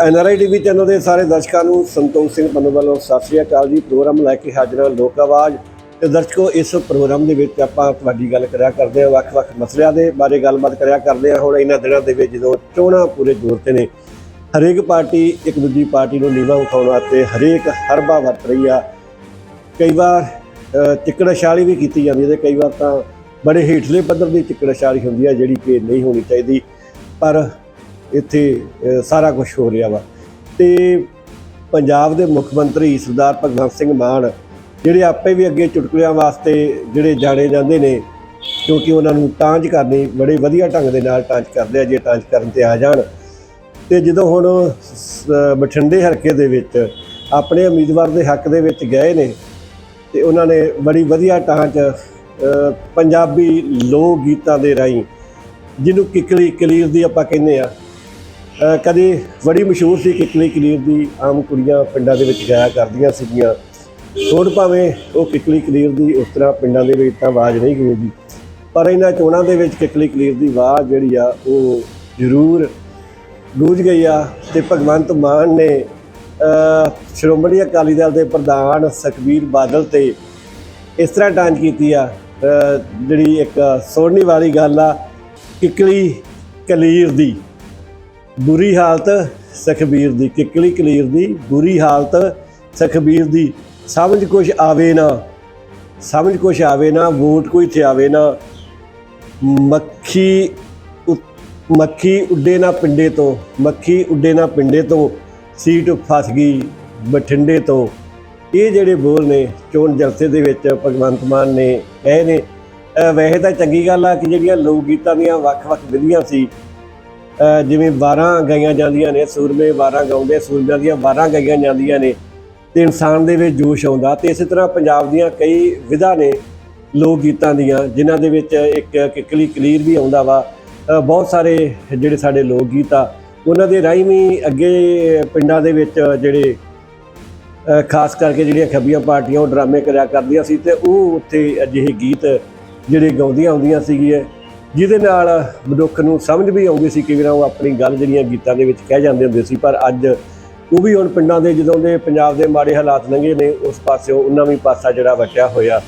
NRI TV channel ਦੇ ਸਾਰੇ ਦਰਸ਼ਕਾਂ ਨੂੰ ਸੰਤੋਖ ਸਿੰਘ ਪੰਨੂ ਵੱਲੋਂ ਸਤਿ ਸ੍ਰੀ ਅਕਾਲ ਜੀ। ਪ੍ਰੋਗਰਾਮ ਲੈ ਕੇ ਹਾਜ਼ਰ ਹਾਂ ਲੋਕ ਆਵਾਜ਼। ਤੇ ਦਰਸ਼ਕੋ ਇਸ ਪ੍ਰੋਗਰਾਮ ਦੇ ਵਿੱਚ ਆਪਾਂ ਤੁਹਾਡੀ ਗੱਲ ਕਰਿਆ ਕਰਦੇ ਹਾਂ ਵੱਖ-ਵੱਖ ਮਸਲਿਆਂ ਦੇ ਬਾਰੇ ਗੱਲਬਾਤ ਕਰਿਆ ਕਰਦੇ ਹਾਂ। ਹੁਣ ਇਹਨਾਂ ਦਿਨਾਂ ਦੇ ਵਿੱਚ ਜਦੋਂ ਚੋਣਾਂ ਪੂਰੇ ਜ਼ੋਰ ਤੇ ਨੇ ਹਰੇਕ ਪਾਰਟੀ ਇੱਕ ਦੂਜੀ ਪਾਰਟੀ ਨੂੰ ਨੀਵਾ ਉਠਾਉਣ ਵਾਸਤੇ ਹਰੇਕ ਹਰਬਾ ਵਰਤ ਰਹੀ ਆ। ਕਈ ਵਾਰ ਅ, ਚਿੱਕੜਛਾਲੀ ਵੀ ਕੀਤੀ ਜਾਂਦੀ ਹੈ ਤੇ ਕਈ ਵਾਰ ਤਾਂ ਬੜੇ ਹੇਠਲੇ ਪੱਧਰ ਦੀ ਚਿੱਕੜਛਾਲੀ ਹੁੰਦੀ ਆ ਜਿਹੜੀ ਕਿ ਨਹੀਂ ਹੋਣੀ ਚਾਹੀਦੀ। ਪਰ ਇੱਥੇ ਸਾਰਾ ਕੁਝ ਹੋ ਰਿਹਾ ਵਾ। ਤੇ ਪੰਜਾਬ ਦੇ ਮੁੱਖ ਮੰਤਰੀ ਸਰਦਾਰ ਭਗਵੰਤ ਸਿੰਘ ਮਾਨ, ਜਿਹੜੇ ਆਪੇ ਵੀ ਅੱਗੇ ਚੁਟਕਲਿਆਂ ਵਾਸਤੇ ਜਿਹੜੇ ਜਾਣੇ ਜਾਂਦੇ ਨੇ, ਕਿਉਂਕਿ ਉਹਨਾਂ ਨੂੰ ਟਾਂਚ ਕਰਨੀ ਬੜੇ ਵਧੀਆ ਢੰਗ ਦੇ ਨਾਲ ਟਾਂਚ ਕਰਦੇ ਆ, ਜੇ ਟਾਂਚ ਕਰਨ ਤੇ ਆ ਜਾਣ। ਤੇ ਜਦੋਂ ਹੁਣ ਸ- ਬਠਿੰਡੇ ਹਲਕੇ ਦੇ ਵਿੱਚ ਆਪਣੇ ਉਮੀਦਵਾਰ ਦੇ ਹੱਕ ਦੇ ਵਿੱਚ ਗਏ ਨੇ, ਤੇ ਉਹਨਾਂ ਨੇ ਬੜੀ ਵਧੀਆ ਟਾਂਚ ਪੰਜਾਬੀ ਲੋਕ ਗੀਤਾਂ ਦੇ ਰਾਹੀਂ, ਜਿਹਨੂੰ ਕਿਕਲੀ ਕਲੀਰ ਦੀ ਆਪਾਂ ਕਹਿੰਦੇ ਆ ਕਦੇ ਬੜੀ ਮਸ਼ਹੂਰ ਸੀ ਕਿਕਲੀ ਕਲੀਰ ਦੀ ਆਮ ਕੁੜੀਆਂ ਪਿੰਡਾਂ ਦੇ ਵਿੱਚ ਗਾਇਆ ਕਰਦੀਆਂ ਸੀਗੀਆਂ। ਹੁਣ ਭਾਵੇਂ ਉਹ ਕਿਕਲੀ ਕਲੀਰ ਦੀ ਉਸ ਤਰ੍ਹਾਂ ਪਿੰਡਾਂ ਦੇ ਵਿੱਚ ਤਾਂ ਆਵਾਜ਼ ਨਹੀਂ ਗੂੰਜਦੀ, ਪਰ ਇਹਨਾਂ ਚੋਣਾਂ ਦੇ ਵਿੱਚ ਕਿਕਲੀ ਕਲੀਰ ਦੀ ਆਵਾਜ਼ ਜਿਹੜੀ ਆ, ਉਹ ਜ਼ਰੂਰ ਗੂੰਜ ਗਈ ਆ ਤੇ ਭਗਵੰਤ ਮਾਨ ਨੇ ਸ਼੍ਰੋਮਣੀ ਅਕਾਲੀ ਦਲ ਦੇ ਪ੍ਰਧਾਨ ਸੁਖਬੀਰ ਬਾਦਲ ਤੇ ਇਸ ਤਰ੍ਹਾਂ ਟਾਂਚ ਕੀਤੀ ਆ ਜਿਹੜੀ ਇੱਕ ਸੋਹਣੀ ਵਾਲੀ ਗੱਲ ਆ ਕਿਕਲੀ ਕਲੀਰ ਦੀ। ਬੁਰੀ ਹਾਲਤ ਸੁਖਬੀਰ ਦੀ, ਕਿਕਲੀ ਕਲੀਰ ਦੀ ਬੁਰੀ ਹਾਲਤ ਸੁਖਬੀਰ ਦੀ। ਸਮਝ ਕੁਛ ਆਵੇ ਨਾ, ਸਮਝ ਕੁਛ ਆਵੇ ਨਾ, ਵੋਟ ਕੋਈ ਤੇ ਆਵੇ ਨਾ। ਮੱਖੀ ਉ- ਮੱਖੀ ਉੱਡੇ ਨਾ ਪਿੰਡੇ ਤੋਂ, ਮੱਖੀ ਉੱਡੇ ਨਾ ਪਿੰਡੇ ਤੋਂ, ਸੀਟ ਫਸ ਗਈ ਬਠਿੰਡੇ ਤੋਂ। ਇਹ ਜਿਹੜੇ ਬੋਲ ਨੇ, ਚੋਣ ਜਲਸੇ ਦੇ ਵਿੱਚ ਭਗਵੰਤ ਮਾਨ ਨੇ ਕਹੇ ਨੇ। ਵੈਸੇ ਤਾਂ ਚੰਗੀ ਗੱਲ ਆ ਕਿ ਜਿਹੜੀਆਂ ਲੋਕ ਗੀਤਾਂ ਦੀਆਂ ਵੱਖ-ਵੱਖ ਵਿਧੀਆਂ ਸੀ ਜਿਵੇਂ 12 ਗਾਈਆਂ ਜਾਂਦੀਆਂ ਨੇ, ਸੂਰਮੇ 12 ਗਾਉਂਦੇ, ਸੂਰਮਿਆਂ ਦੀਆਂ 12 ਗਾਈਆਂ ਜਾਂਦੀਆਂ ਨੇ, ਤੇ ਇਨਸਾਨ ਦੇ ਵਿੱਚ ਜੋਸ਼ ਆਉਂਦਾ, ਤੇ ਇਸੇ ਤਰ੍ਹਾਂ ਪੰਜਾਬ ਦੀਆਂ ਕਈ ਵਿਧਾ ਨੇ ਲੋਕ ਗੀਤਾਂ ਦੀਆਂ, ਜਿਨ੍ਹਾਂ ਦੇ ਵਿੱਚ ਇੱਕ ਕਿਕਲੀ ਕਲੀਰ ਵੀ ਆਉਂਦਾ ਵਾ। ਬਹੁਤ ਸਾਰੇ ਜਿਹੜੇ ਸਾਡੇ ਲੋਕ ਗੀਤ ਆ, ਉਹਨਾਂ ਦੇ ਰਾਹੀਂ ਵੀ ਅੱਗੇ ਪਿੰਡਾਂ ਦੇ ਵਿੱਚ ਜਿਹੜੇ ਖਾਸ ਕਰਕੇ ਜਿਹੜੀਆਂ ਖੱਬੀਆਂ ਪਾਰਟੀਆਂ, ਉਹ ਡਰਾਮੇ ਕਰਿਆ ਕਰਦੀਆਂ ਸੀ, ਤੇ ਉਹ ਉੱਥੇ ਅਜਿਹੇ ਗੀਤ ਜਿਹੜੇ ਗਾਉਂਦੀਆਂ ਹੁੰਦੀਆਂ ਸੀਗੀਆਂ। ਜਿਹਦੇ ਨਾਲ ਮਨੁੱਖ ਨੂੰ ਸਮਝ ਵੀ ਆਉਂਦੀ ਸੀ ਕਿ ਵੀਰਾਂ ਉਹ ਆਪਣੀ ਗੱਲ ਜਿਹੜੀਆਂ ਗੀਤਾਂ ਦੇ ਵਿੱਚ ਕਹਿ ਜਾਂਦੇ ਹੁੰਦੇ ਸੀ, ਪਰ ਅੱਜ ਉਹ ਵੀ ਹੁਣ ਪਿੰਡਾਂ ਦੇ ਜਦੋਂ ਦੇ ਪੰਜਾਬ ਦੇ ਮਾੜੇ ਹਾਲਾਤ ਲੰਘੇ ਨੇ, ਉਸ ਪਾਸਿਓਂ ਉਹਨਾਂ ਵੀ ਪਾਸਾ ਜਿਹੜਾ ਵਟਿਆ ਹੋਇਆ।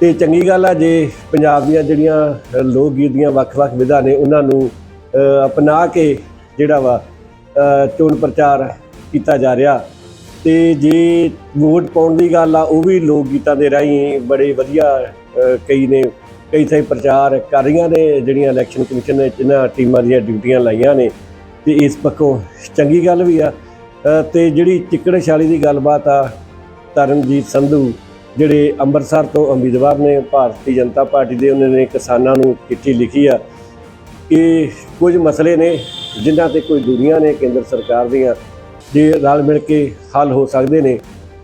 ਤੇ ਚੰਗੀ ਗੱਲ ਆ, ਜੇ ਪੰਜਾਬ ਦੀਆਂ ਜਿਹੜੀਆਂ ਲੋਕ ਗੀਤ ਦੀਆਂ ਵੱਖ-ਵੱਖ ਵਿਧਾ ਨੇ, ਉਹਨਾਂ ਨੂੰ ਅਪਣਾ ਕੇ ਜਿਹੜਾ ਵਾ ਚੋਣ ਪ੍ਰਚਾਰ ਕੀਤਾ ਜਾ ਰਿਹਾ। ਤੇ ਜੇ ਵੋਟ ਪਾਉਣ ਦੀ ਗੱਲ ਆ, ਉਹ ਵੀ ਲੋਕ ਗੀਤਾਂ ਦੇ ਰਾਹੀਂ ਬੜੇ ਵਧੀਆ ਕਈ ਨੇ। ਕਈ ਥਾਈਂ ਪ੍ਰਚਾਰ ਕਰ ਰਹੀਆਂ ਨੇ ਜਿਹੜੀਆਂ ਇਲੈਕਸ਼ਨ ਕਮਿਸ਼ਨ ਨੇ ਜਿਨ੍ਹਾਂ ਟੀਮਾਂ ਦੀਆਂ ਡਿਊਟੀਆਂ ਲਾਈਆਂ ਨੇ ਤੇ ਇਸ ਪੱਖੋਂ ਚੰਗੀ ਗੱਲ ਵੀ ਆ। ਅ, ਤੇ ਜਿਹੜੀ ਚਿੱਕੜਸ਼ਾਲੀ ਦੀ ਗੱਲਬਾਤ ਆ ਤਰਨਜੀਤ ਸੰਧੂ ਜਿਹੜੇ ਅੰਮ੍ਰਿਤਸਰ ਤੋਂ ਉਮੀਦਵਾਰ ਨੇ ਭਾਰਤੀ ਜਨਤਾ ਪਾਰਟੀ ਦੇ ਉਹਨਾਂ ਨੇ ਕਿਸਾਨਾਂ ਨੂੰ ਚਿੱਠੀ ਲਿਖੀ ਆ। ਕਿ ਕੁਝ ਮਸਲੇ ਨੇ ਜਿਨ੍ਹਾਂ ਤੇ ਕੋਈ ਦੂਰੀਆਂ ਨੇ ਕੇਂਦਰ ਸਰਕਾਰ ਦੀਆਂ ਜੇ ਰਲ ਮਿਲ ਕੇ ਹੱਲ ਹੋ ਸਕਦੇ ਨੇ।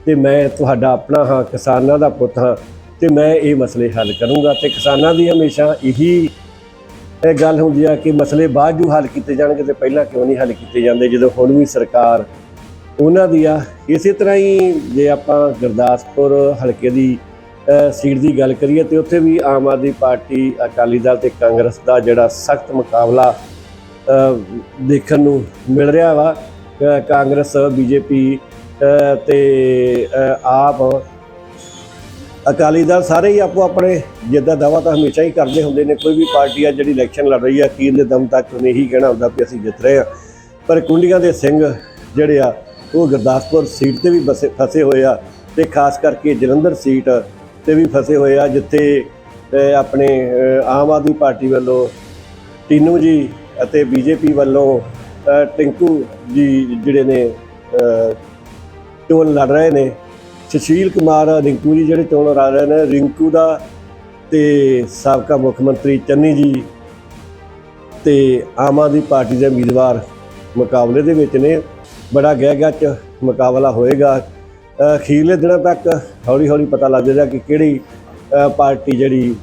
ਤੇ ਮੈਂ ਤੁਹਾਡਾ ਆਪਣਾ ਹਾਂ ਕਿਸਾਨਾਂ ਦਾ ਪੁੱਤ ਹਾਂ। ਤੇ ਮੈਂ ਇਹ ਮਸਲੇ ਹੱਲ ਕਰੂੰਗਾ ਤੇ ਕਿਸਾਨਾਂ ਦੀ ਹਮੇਸ਼ਾ ਇਹੀ ਇਹ ਗੱਲ ਹੁੰਦੀ ਆ ਕਿ ਮਸਲੇ ਬਾਅਦ ਜੂ ਹੱਲ ਕੀਤੇ ਜਾਣਗੇ ਤੇ ਪਹਿਲਾਂ ਕਿਉਂ ਨਹੀਂ ਹੱਲ ਕੀਤੇ ਜਾਂਦੇ ਜਦੋਂ ਹੁਣ ਵੀ ਸਰਕਾਰ ਉਹਨਾਂ ਦੀ ਆ। ਇਸੇ ਤਰ੍ਹਾਂ ਹੀ ਜੇ ਆਪਾਂ ਗੁਰਦਾਸਪੁਰ ਹਲਕੇ ਦੀ ਸੀਟ ਦੀ ਗੱਲ ਕਰੀਏ ਤੇ ਉੱਥੇ ਵੀ ਆਮ ਆਦਮੀ ਪਾਰਟੀ ਅਕਾਲੀ ਦਲ ਤੇ ਕਾਂਗਰਸ ਦਾ ਜਿਹੜਾ ਸਖਤ ਮੁਕਾਬਲਾ ਦੇਖਣ ਨੂੰ ਮਿਲ ਰਿਹਾ ਵਾ। ਅ, ਕਾਂਗਰਸ ਬੀਜੇਪੀ ਤੇ ਅ, ਆਪ ਅਕਾਲੀ ਦਲ ਸਾਰੇ ਹੀ ਆਪੋ ਆਪਣੇ ਜਿੱਦਾਂ ਦਾਵਾ ਤਾਂ ਹਮੇਸ਼ਾ ਹੀ ਕਰਦੇ ਹੁੰਦੇ ਨੇ ਕੋਈ ਵੀ ਪਾਰਟੀ ਆ ਜਿਹੜੀ ਇਲੈਕਸ਼ਨ ਲੜ ਰਹੀ ਆ ਅਖੀਰ ਦੇ ਦਮ ਤੱਕ ਉਹਨੇ ਹੀ ਕਹਿਣਾ ਹੁੰਦਾ ਵੀ ਅਸੀਂ ਜਿੱਤ ਰਹੇ ਆ। ਪਰ ਕੁੰਡੀਆਂ ਦੇ ਸਿੰਘ ਜਿਹੜੇ ਆ ਉਹ ਗੁਰਦਾਸਪੁਰ ਸੀਟ ਤੇ ਵੀ ਬਸੇ ਫਸੇ ਹੋਏ ਆ ਤੇ ਖਾਸ ਕਰਕੇ ਜਲੰਧਰ ਸੀਟ ਤੇ ਵੀ ਫਸੇ ਹੋਏ ਆ ਜਿੱਥੇ ਆਪਣੇ ਆਮ ਆਦਮੀ ਪਾਰਟੀ ਵੱਲੋਂ ਟੀਨੂ ਜੀ ਅਤੇ ਬੀਜੇਪੀ ਵੱਲੋਂ ਟਿੰਕੂ ਜੀ ਜਿਹੜੇ ਨੇ ਅ, ਚੋਣ ਲੜ ਰਹੇ ਨੇ। ਸੁਸ਼ੀਲ ਕੁਮਾਰ, ਰਿੰਕੂ ਜੀ ਜਿਹੜੇ ਚੋਣ ਲੜ ਰਹੇ ਨੇ, ਰਿੰਕੂ ਦਾ ਤੇ ਸਾਬਕਾ ਮੁੱਖ ਮੰਤਰੀ ਚੰਨੀ ਜੀ ਤੇ ਆਮ ਆਦਮੀ ਪਾਰਟੀ ਦੇ ਉਮੀਦਵਾਰ ਮੁਕਾਬਲੇ ਦੇ ਵਿੱਚ ਨੇ। ਬੜਾ ਗਹਿ ਗੱਚ ਮੁਕਾਬਲਾ ਹੋਏਗਾ। ਅਖੀਰਲੇ ਦਿਨਾਂ ਤੱਕ ਹੌਲੀ ਹੌਲੀ ਪਤਾ ਲੱਗ ਜਾਏਗਾ ਕਿ ਕਿਹੜੀ ਪਾਰਟੀ ਜਿਹੜੀ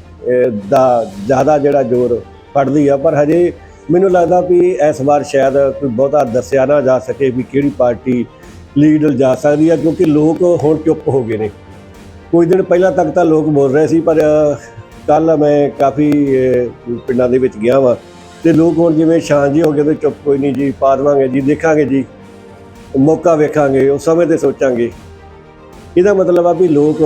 ਦਾ ਜ਼ਿਆਦਾ ਜਿਹੜਾ ਜ਼ੋਰ ਫੜਦੀ ਆ। ਪਰ ਹਜੇ ਮੈਨੂੰ ਲੱਗਦਾ ਵੀ ਇਸ ਵਾਰ ਸ਼ਾਇਦ ਕੋਈ ਬਹੁਤਾ ਦੱਸਿਆ ਨਾ ਜਾ ਸਕੇ ਵੀ ਕਿਹੜੀ ਪਾਰਟੀ ਲੀਡ ਜਾ ਸਕਦੀ ਆ, ਕਿਉਂਕਿ ਲੋਕ ਹੁਣ ਚੁੱਪ ਹੋ ਗਏ ਨੇ। ਕੁਝ ਦਿਨ ਪਹਿਲਾਂ ਤੱਕ ਤਾਂ ਲੋਕ ਬੋਲ ਰਹੇ ਸੀ, ਪਰ ਕੱਲ ਮੈਂ ਕਾਫੀ ਪਿੰਡਾਂ ਦੇ ਵਿੱਚ ਗਿਆ ਵਾਂ ਤੇ ਲੋਕ ਹੁਣ ਜਿਵੇਂ ਸ਼ਾਂਤ ਜਿਹੇ ਹੋ ਗਏ ਤੇ ਚੁੱਪ ਕੋਈ ਨਹੀਂ ਜੀ, ਪਾ ਦੇਵਾਂਗੇ ਜੀ, ਦੇਖਾਂਗੇ ਜੀ, ਮੌਕਾ ਵੇਖਾਂਗੇ, ਉਸ ਸਮੇਂ ਤੇ ਸੋਚਾਂਗੇ। ਇਹਦਾ ਮਤਲਬ ਆ ਵੀ ਲੋਕ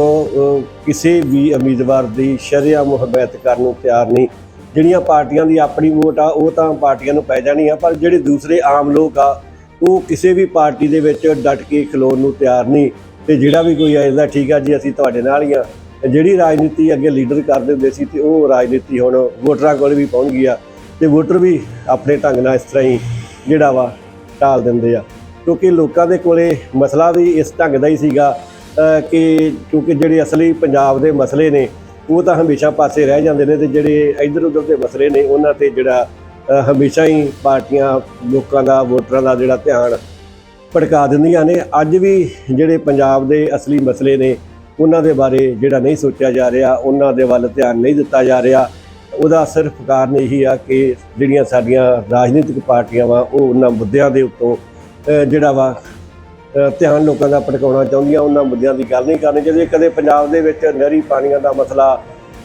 ਕਿਸੇ ਵੀ ਉਮੀਦਵਾਰ ਦੀ ਸ਼ਰਿਆਮ ਹਮਾਇਤ ਕਰਨ ਨੂੰ ਤਿਆਰ ਨਹੀਂ। ਜਿਹੜੀਆਂ ਪਾਰਟੀਆਂ ਦੀ ਆਪਣੀ ਵੋਟ ਆ, ਉਹ ਤਾਂ ਪਾਰਟੀਆਂ ਨੂੰ ਪੈ ਜਾਣੀ ਆ, ਪਰ ਜਿਹੜੇ ਦੂਸਰੇ ਆਮ ਲੋਕ ਆ ਉਹ ਕਿਸੇ ਵੀ ਪਾਰਟੀ ਦੇ ਵਿੱਚ ਡਟ ਕੇ ਖਲੋਣ ਨੂੰ ਤਿਆਰ ਨਹੀਂ। ਤੇ ਜਿਹੜਾ ਵੀ ਕੋਈ ਆਇਦਾ ਠੀਕ ਆ ਜੀ, ਅਸੀਂ ਤੁਹਾਡੇ ਨਾਲ ਹੀ ਆ। ਜਿਹੜੀ ਰਾਜਨੀਤੀ ਅੱਗੇ ਲੀਡਰ ਕਰਦੇ ਹੁੰਦੇ ਸੀ ਤੇ ਉਹ ਰਾਜਨੀਤੀ ਹੁਣ ਵੋਟਰਾਂ ਕੋਲ ਵੀ ਪਹੁੰਚ ਗਈ ਆ। ਤੇ ਵੋਟਰ ਵੀ ਆਪਣੇ ਢੰਗ ਨਾਲ ਇਸ ਤਰ੍ਹਾਂ ਹੀ ਜਿਹੜਾ ਵਾ ਟਾਲ ਦਿੰਦੇ ਆ। ਕਿਉਂਕਿ ਲੋਕਾਂ ਦੇ ਕੋਲੇ ਮਸਲਾ ਵੀ ਇਸ ਢੰਗ ਦਾ ਹੀ ਸੀਗਾ ਕਿ ਕਿਉਂਕਿ ਜਿਹੜੇ ਅਸਲੀ ਪੰਜਾਬ ਦੇ ਮਸਲੇ ਨੇ, ਉਹ ਤਾਂ ਹਮੇਸ਼ਾ ਪਾਸੇ ਰਹਿ ਜਾਂਦੇ ਨੇ ਤੇ ਜਿਹੜੇ ਇੱਧਰ ਉੱਧਰ ਦੇ ਮਸਲੇ ਨੇ, ਉਹਨਾਂ ਤੇ ਜਿਹੜਾ ਹਮੇਸ਼ਾ ਹੀ ਪਾਰਟੀਆਂ ਲੋਕਾਂ ਦਾ, ਵੋਟਰਾਂ ਦਾ ਜਿਹੜਾ ਧਿਆਨ ਭਟਕਾ ਦਿੰਦੀਆਂ ਨੇ। ਅੱਜ ਵੀ ਜਿਹੜੇ ਪੰਜਾਬ ਦੇ ਅਸਲੀ ਮਸਲੇ ਨੇ, ਉਹਨਾਂ ਦੇ ਬਾਰੇ ਜਿਹੜਾ ਨਹੀਂ ਸੋਚਿਆ ਜਾ ਰਿਹਾ, ਉਹਨਾਂ ਦੇ ਵੱਲ ਧਿਆਨ ਨਹੀਂ ਦਿੱਤਾ ਜਾ ਰਿਹਾ। ਉਹਦਾ ਸਿਰਫ ਕਾਰਨ ਇਹੀ ਆ ਕਿ ਜਿਹੜੀਆਂ ਸਾਡੀਆਂ ਰਾਜਨੀਤਿਕ ਪਾਰਟੀਆਂ ਵਾ, ਉਹ ਉਹਨਾਂ ਮੁੱਦਿਆਂ ਦੇ ਉੱਤੋਂ ਜਿਹੜਾ ਵਾ ਧਿਆਨ ਲੋਕਾਂ ਦਾ ਭਟਕਾਉਣਾ ਚਾਹੁੰਦੀਆਂ। ਉਹਨਾਂ ਮੁੱਦਿਆਂ ਦੀ ਗੱਲ ਨਹੀਂ ਕਰਨੀ ਚਾਹੀਦੀ। ਕਦੇ ਪੰਜਾਬ ਦੇ ਵਿੱਚ ਨਹਿਰੀ ਪਾਣੀਆਂ ਦਾ ਮਸਲਾ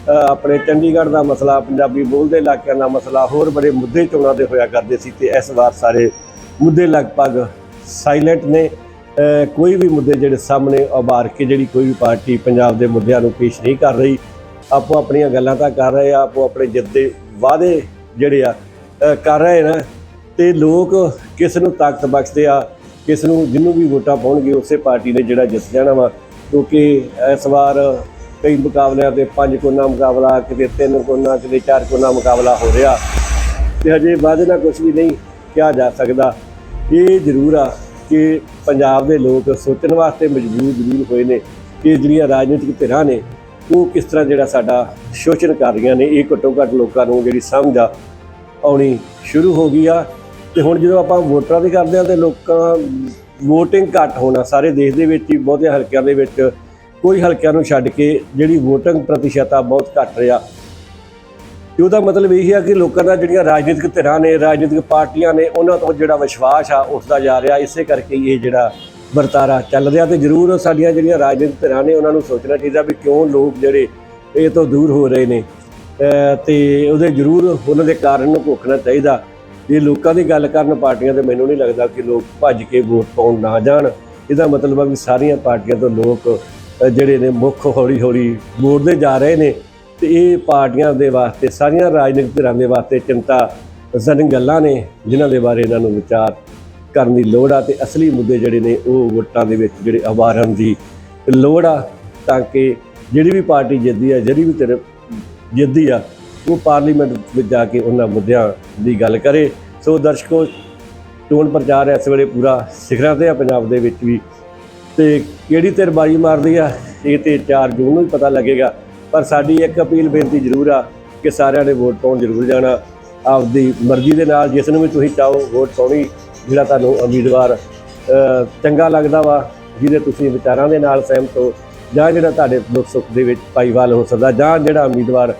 ਆਪਣੇ ਚੰਡੀਗੜ੍ਹ ਦਾ ਮਸਲਾ, ਪੰਜਾਬੀ ਬੋਲਦੇ ਇਲਾਕਿਆਂ ਦਾ ਮਸਲਾ, ਹੋਰ ਬੜੇ ਮੁੱਦੇ ਚੋਣਾਂ ਦੇ ਹੋਇਆ ਕਰਦੇ ਸੀ ਤੇ ਇਸ ਵਾਰ ਸਾਰੇ ਮੁੱਦੇ ਲਗਭਗ ਸਾਇਲੈਂਟ ਨੇ। ਕੋਈ ਵੀ ਮੁੱਦੇ ਜਿਹੜੇ ਸਾਹਮਣੇ ਉਭਾਰ ਕੇ ਜਿਹੜੀ ਕੋਈ ਵੀ ਪਾਰਟੀ ਪੰਜਾਬ ਦੇ ਮੁੱਦਿਆਂ ਨੂੰ ਪੇਸ਼ ਨਹੀਂ ਕਰ ਰਹੀ, ਆਪੋ ਆਪਣੀਆਂ ਗੱਲਾਂ ਤਾਂ ਕਰ ਰਹੇ ਆ, ਆਪੋ ਆਪਣੇ ਜਿੱਤ ਦੇ ਵਾਅਦੇ ਜਿਹੜੇ ਆ ਕਰ ਰਹੇ ਨੇ ਤੇ ਲੋਕ ਕਿਸ ਨੂੰ ਤਾਕਤ ਬਖਸ਼ਦੇ ਆ, ਕਿਸ ਨੂੰ ਜਿਹਨੂੰ ਵੀ ਵੋਟਾਂ ਪਾਉਣਗੇ ਉਸੇ ਪਾਰਟੀ ਨੇ ਜਿਹੜਾ ਜਿੱਤ ਜਾਣਾ ਵਾ, ਕਿਉਂਕਿ ਇਸ ਵਾਰ ਕਈ ਮੁਕਾਬਲਿਆਂ ਤੇ ਪੰਜ ਕੋਨਾ ਮੁਕਾਬਲਾ, ਕਿਤੇ ਤਿੰਨ ਕੋਨਾ, ਕਿਤੇ ਚਾਰ ਕੋਨਾ ਮੁਕਾਬਲਾ ਹੋ ਰਿਹਾ। ਤੇ ਹਜੇ ਵਾਅਦੇ ਨਾਲ ਕੁਝ ਵੀ ਨਹੀਂ ਕਿਹਾ ਜਾ ਸਕਦਾ। ਇਹ ਜ਼ਰੂਰ ਆ ਕਿ ਪੰਜਾਬ ਦੇ ਲੋਕ ਸੋਚਣ ਵਾਸਤੇ ਮਜਬੂਰ ਜ਼ਰੂਰ ਹੋਏ ਨੇ ਕਿ ਜਿਹੜੀਆਂ ਰਾਜਨੀਤਿਕ ਧਿਰਾਂ ਨੇ, ਉਹ ਕਿਸ ਤਰ੍ਹਾਂ ਜਿਹੜਾ ਸਾਡਾ ਸ਼ੋਸ਼ਣ ਕਰ ਰਹੀਆਂ ਨੇ, ਇਹ ਘੱਟੋ ਘੱਟ ਲੋਕਾਂ ਨੂੰ ਜਿਹੜੀ ਸਮਝ ਆ ਆਉਣੀ ਸ਼ੁਰੂ ਹੋ ਗਈ ਆ। ਤੇ ਹੁਣ ਜਦੋਂ ਆਪਾਂ ਵੋਟਰਾਂ ਦੀ ਕਰਦੇ ਆ ਤੇ ਲੋਕਾਂ, ਵੋਟਿੰਗ ਘੱਟ ਹੋਣਾ, ਸਾਰੇ ਦੇਸ਼ ਦੇ ਵਿੱਚ ਹੀ ਬਹੁਤੇ ਹਲਕਿਆਂ ਦੇ ਵਿੱਚ ਕੋਈ ਹਲਕਿਆਂ ਨੂੰ ਛੱਡ ਕੇ ਜਿਹੜੀ VOTING ਆ ਬਹੁਤ ਘੱਟ ਰਿਹਾ। ਤੇ ਉਹਦਾ ਮਤਲਬ ਇਹ ਹੈ ਕਿ ਲੋਕਾਂ ਦਾ ਜਿਹੜੀਆਂ ਰਾਜਨੀਤਿਕ ਧਿਰਾਂ ਨੇ, ਰਾਜਨੀਤਿਕ ਪਾਰਟੀਆਂ ਨੇ, ਉਹਨਾਂ ਤੋਂ ਜਿਹੜਾ ਵਿਸ਼ਵਾਸ ਆ ਉੱਠਦਾ ਜਾ ਰਿਹਾ। ਇਸੇ ਕਰਕੇ ਇਹ ਜਿਹੜਾ ਵਰਤਾਰਾ ਚੱਲ ਰਿਹਾ ਤੇ ਜ਼ਰੂਰ ਸਾਡੀਆਂ ਜਿਹੜੀਆਂ ਰਾਜਨੀਤਿਕ ਧਿਰਾਂ ਨੇ, ਉਹਨਾਂ ਨੂੰ ਸੋਚਣਾ ਚਾਹੀਦਾ ਵੀ ਕਿਉਂ ਲੋਕ ਜਿਹੜੇ ਇਹ ਤੋਂ ਦੂਰ ਹੋ ਰਹੇ ਨੇ। ਅਹ ਤੇ ਉਹਦੇ ਜ਼ਰੂਰ ਉਹਨਾਂ ਦੇ ਕਾਰਨ ਨੂੰ ਭੁੱਖਣਾ ਚਾਹੀਦਾ। ਜੇ ਲੋਕਾਂ ਦੀ ਗੱਲ ਕਰਨ ਪਾਰਟੀਆਂ ਤੇ ਮੈਨੂੰ ਨਹੀਂ ਲੱਗਦਾ ਕਿ ਲੋਕ ਭੱਜ ਕੇ ਵੋਟ ਪਾਉਣ ਨਾ ਜਾਣ। ਇਹਦਾ ਮਤਲਬ ਆ ਵੀ ਸਾਰੀਆਂ ਪਾਰਟੀਆਂ ਤੋਂ ਲੋਕ ਜਿਹੜੇ ਨੇ ਮੁੱਖ ਹੌਲੀ ਹੌਲੀ ਮੋੜਦੇ ਜਾ ਰਹੇ ਨੇ ਤੇ ਇਹ ਪਾਰਟੀਆਂ ਦੇ ਵਾਸਤੇ, ਸਾਰੀਆਂ ਰਾਜਨੀਤਿਕ ਧਿਰਾਂ ਦੇ ਵਾਸਤੇ ਚਿੰਤਾ ਜਨ ਗੱਲਾਂ ਨੇ, ਜਿਨ੍ਹਾਂ ਦੇ ਬਾਰੇ ਇਹਨਾਂ ਨੂੰ ਵਿਚਾਰ ਕਰਨ ਦੀ ਲੋੜ ਆ ਤੇ ਅਸਲੀ ਮੁੱਦੇ ਜਿਹੜੇ ਨੇ ਉਹ ਵੋਟਾਂ ਦੇ ਵਿੱਚ ਜਿਹੜੇ ਉਭਾਰਨ ਦੀ ਲੋੜ ਆ ਤਾਂ ਕਿ ਜਿਹੜੀ ਵੀ ਪਾਰਟੀ ਜਿੱਦੀ ਆ, ਜਿਹੜੀ ਵੀ ਧਿਰ ਜਿੱਦੀ ਆ, ਉਹ ਪਾਰਲੀਮੈਂਟ ਵਿੱਚ ਜਾ ਕੇ ਉਹਨਾਂ ਮੁੱਦਿਆਂ ਦੀ ਗੱਲ ਕਰੇ। ਸੋ ਦਰਸ਼ਕੋ, ਚੋਣ ਪ੍ਰਚਾਰ ਇਸ ਵੇਲੇ ਪੂਰਾ ਸਿਖਰਾਂ ਤੇ ਆ, ਪੰਜਾਬ ਦੇ ਵਿੱਚ ਵੀ ਤੇ ਕਿਹੜੀ ਧਿਰ ਬਾਜੀ ਮਾਰਦੀ ਆ, ਇਹ ਤੇ 4 ਜੂਨ ਨੂੰ ਹੀ ਪਤਾ ਲੱਗੇਗਾ। ਪਰ ਸਾਡੀ ਇੱਕ ਅਪੀਲ ਬੇਨਤੀ ਜ਼ਰੂਰ ਆ ਕਿ ਸਾਰਿਆਂ ਨੇ ਵੋਟ ਪਾਉਣ ਜ਼ਰੂਰ ਜਾਣਾ। ਆਪਦੀ ਮਰਜ਼ੀ ਦੇ ਨਾਲ ਜਿਸ ਨੂੰ ਵੀ ਤੁਸੀਂ ਚਾਹੋ ਵੋਟ ਪਾਉਣੀ, ਜਿਹੜਾ ਤੁਹਾਨੂੰ ਉਮੀਦਵਾਰ ਚੰਗਾ ਲੱਗਦਾ ਵਾ, ਜਿਹਦੇ ਤੁਸੀਂ ਵਿਚਾਰਾਂ ਦੇ ਨਾਲ ਸਹਿਮਤ ਹੋ, ਜਾਂ ਜਿਹੜਾ ਤੁਹਾਡੇ ਦੁੱਖ ਸੁੱਖ ਦੇ ਵਿੱਚ ਭਾਈਵਾਲ ਹੋ ਸਕਦਾ, ਜਾਂ ਜਿਹੜਾ ਉਮੀਦਵਾਰ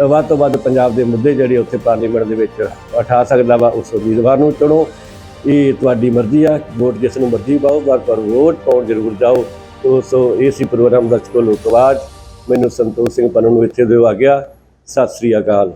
ਵੱਧ ਤੋਂ ਵੱਧ ਪੰਜਾਬ ਦੇ ਮੁੱਦੇ ਜਿਹੜੇ ਉੱਥੇ ਪਾਰਲੀਮੈਂਟ ਦੇ ਵਿੱਚ ਉਠਾ ਸਕਦਾ ਵਾ, ਉਸ ਉਮੀਦਵਾਰ ਨੂੰ ਚੁਣੋ। ਇਹ ਤੁਹਾਡੀ ਮਰਜ਼ੀ ਆ, ਵੋਟ ਜਿਸ ਨੂੰ ਮਰਜ਼ੀ ਪਾਓ, ਪਰ ਪਰ ਵੋਟ ਪਾਉਣ ਜ਼ਰੂਰ ਜਾਓ। ਤੋ ਸੋ, ਇਹ ਪ੍ਰੋਗਰਾਮ ਦਰਸ਼ਕੋ ਲੋਕ ਆਵਾਜ਼। ਮੈਨੂੰ ਸੰਤੋਖ ਸਿੰਘ ਪੰਨੂ ਨੂੰ ਇੱਥੇ ਦਿਓ ਆ ਗਿਆ। ਸਤਿ ਸ੍ਰੀ ਅਕਾਲ।